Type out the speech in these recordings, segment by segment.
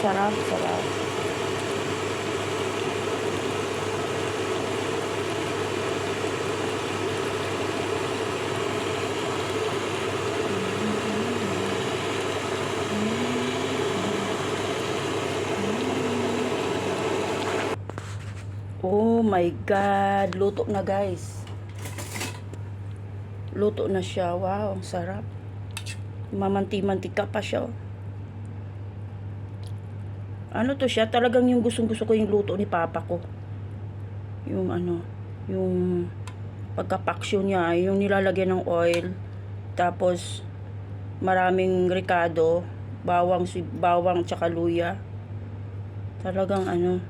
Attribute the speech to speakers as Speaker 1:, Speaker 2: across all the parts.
Speaker 1: sarap, sarap. Oh my God. Luto na guys. Luto na siya. Wow, ang sarap. Mamanti-mantika pa siya. oh. Ano to siya? Talagang yung gustong gusto ko yung luto ni papa ko. Yung ano, yung pagkapaksyo niya, yung nilalagyan ng oil, tapos maraming ricado, bawang, bawang tsaka luya. Talagang ano,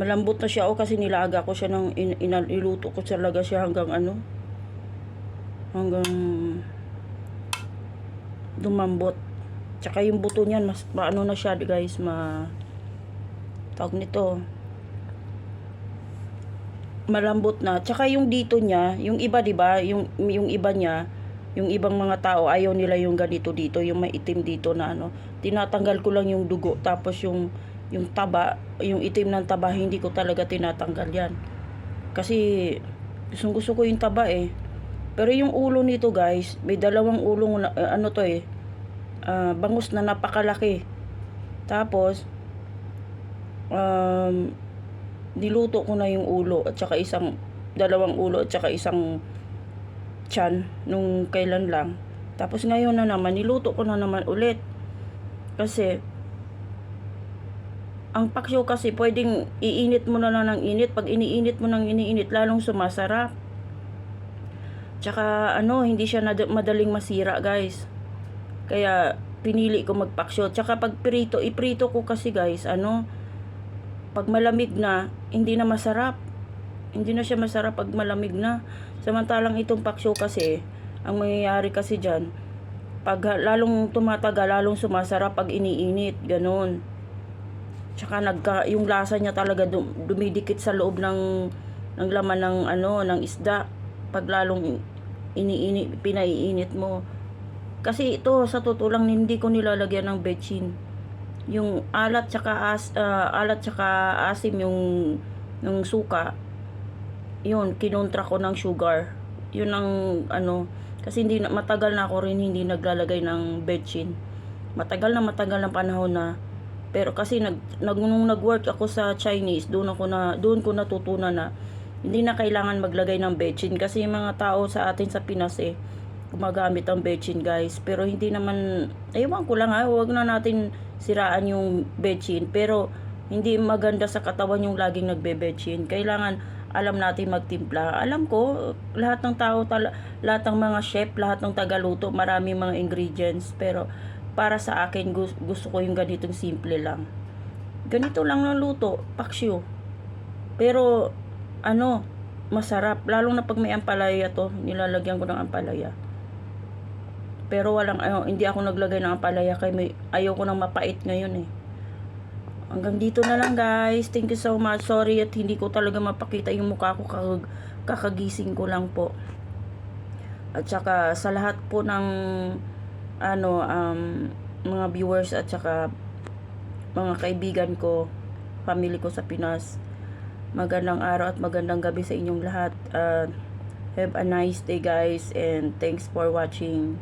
Speaker 1: malambot na siya o kasi nilaga ko siya ng in, ina- iluto ko talaga siya hanggang ano hanggang dumambot tsaka yung buto niyan mas maano na siya guys ma tawag nito malambot na. Tsaka yung dito niya yung iba di ba yung yung iba niya yung ibang mga tao ayaw nila yung ganito dito yung maitim dito na ano. Tinatanggal ko lang yung dugo tapos yung yung taba yung itim ng taba hindi ko talaga tinatanggal yan. Kasi gusto ko yung taba eh. Pero yung ulo nito guys may dalawang ulo eh, ano to eh ah, bangus na napakalaki tapos um, niluto ko na yung ulo at saka isang dalawang ulo at saka isang tiyan nung kailan lang tapos ngayon na naman niluto ko na naman ulit kasi ang paksyo kasi pwedeng iinit mo na lang ng init. Pag iniinit mo ng iniinit, lalong sumasarap. Tsaka ano, hindi siya madaling masira guys. Kaya pinili ko magpaksyo. Tsaka pag prito, iprito ko kasi guys, ano, pag malamig na, hindi na masarap. Hindi na siya masarap pag malamig na. Samantalang itong paksyo kasi, ang mangyayari kasi dyan, pag lalong tumatagal, lalong sumasarap pag iniinit, ganun. Tsaka nagka, yung lasa niya talaga dum, dumidikit sa loob ng ng laman ng ano ng isda pag lalong iniinit pinaiinit mo. Kasi ito sa totoo hindi ko nilalagyan ng betchin. Yung alat tsaka as, ah, alat tsaka asim yung ng suka. Yun kinontra ko ng sugar. Yun ang ano kasi hindi matagal na ako rin hindi naglalagay ng betchin. Matagal na matagal na panahon na pero kasi nag, nag nung nag-work ako sa Chinese, doon ako na doon ko natutunan na hindi na kailangan maglagay ng bechin kasi yung mga tao sa atin sa Pinas eh gumagamit ang bechin guys. Pero hindi naman ewan ko lang ha, wag na natin siraan yung bechin pero hindi maganda sa katawan yung laging nagbe-bechin. Kailangan alam natin magtimpla. Alam ko, lahat ng tao, tala, lahat ng mga chef, lahat ng tagaluto, maraming mga ingredients. Pero para sa akin gusto, gusto ko yung ganitong simple lang ganito lang ng luto paksyo pero ano masarap lalo na pag may ampalaya to nilalagyan ko ng ampalaya pero walang ano, hindi ako naglagay ng ampalaya kay may ayaw ko ng mapait ngayon eh hanggang dito na lang guys thank you so much sorry at hindi ko talaga mapakita yung mukha ko kakag, kakagising ko lang po at saka sa lahat po ng ano um, mga viewers at saka mga kaibigan ko, family ko sa Pinas. Magandang araw at magandang gabi sa inyong lahat. Uh, have a nice day guys and thanks for watching.